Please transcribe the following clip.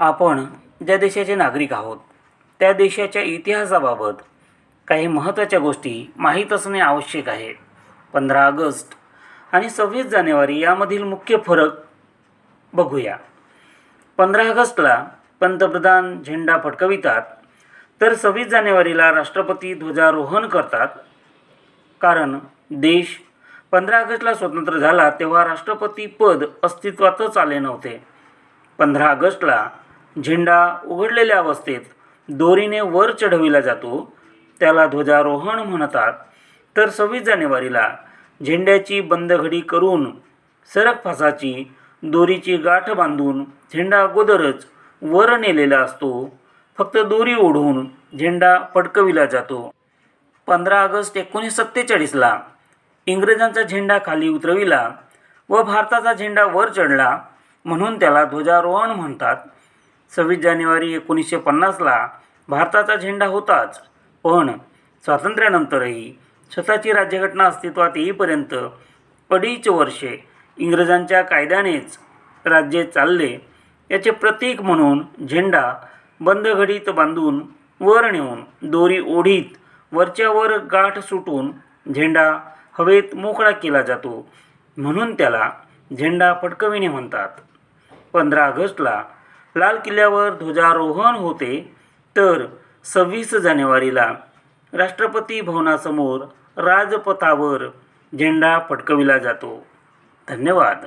आपण ज्या देशाचे नागरिक आहोत त्या देशाच्या इतिहासाबाबत काही महत्त्वाच्या गोष्टी माहीत असणे आवश्यक आहे. पंधरा ऑगस्ट आणि सव्वीस जानेवारी यामधील मुख्य फरक बघूया. पंधरा ऑगस्टला पंतप्रधान झेंडा फडकवितात तर सव्वीस जानेवारीला राष्ट्रपती ध्वजारोहण करतात. कारण देश पंधरा ऑगस्टला स्वतंत्र झाला तेव्हा राष्ट्रपती पद अस्तित्वातच आले नव्हते. पंधरा ऑगस्टला झेंडा उघडलेल्या अवस्थेत दोरीने वर चढविला जातो. त्याला ध्वजारोहण म्हणतात. तर सव्वीस जानेवारीला झेंड्याची बंदघडी करून सरक फासाची दोरीची गाठ बांधून झेंडा अगोदरच वर नेलेला असतो. फक्त दोरी ओढून झेंडा फडकविला जातो. पंधरा ऑगस्ट एकोणीस सत्तेचाळीसला इंग्रजांचा झेंडा खाली उतरविला व भारताचा झेंडा वर चढला म्हणून त्याला ध्वजारोहण म्हणतात. सव्वीस जानेवारी एकोणीसशे पन्नासला भारताचा झेंडा होताच. पण स्वातंत्र्यानंतरही स्वतःची राज्यघटना अस्तित्वात येईपर्यंत अडीच वर्षे इंग्रजांच्या कायद्यानेच राज्य चालले याचे प्रतीक म्हणून झेंडा बंद घडीत बांधून वर नेऊन दोरी ओढीत वरच्यावर गाठ सुटून झेंडा हवेत मोकळा केला जातो. म्हणून त्याला झेंडा फडकविणे म्हणतात. पंधरा ऑगस्टला लाल किल्ल्यावर ध्वजारोहण होते. तर सव्वीस जानेवारीला राष्ट्रपती भवनासमोर राजपथावर झेंडा फडकविला जातो. धन्यवाद.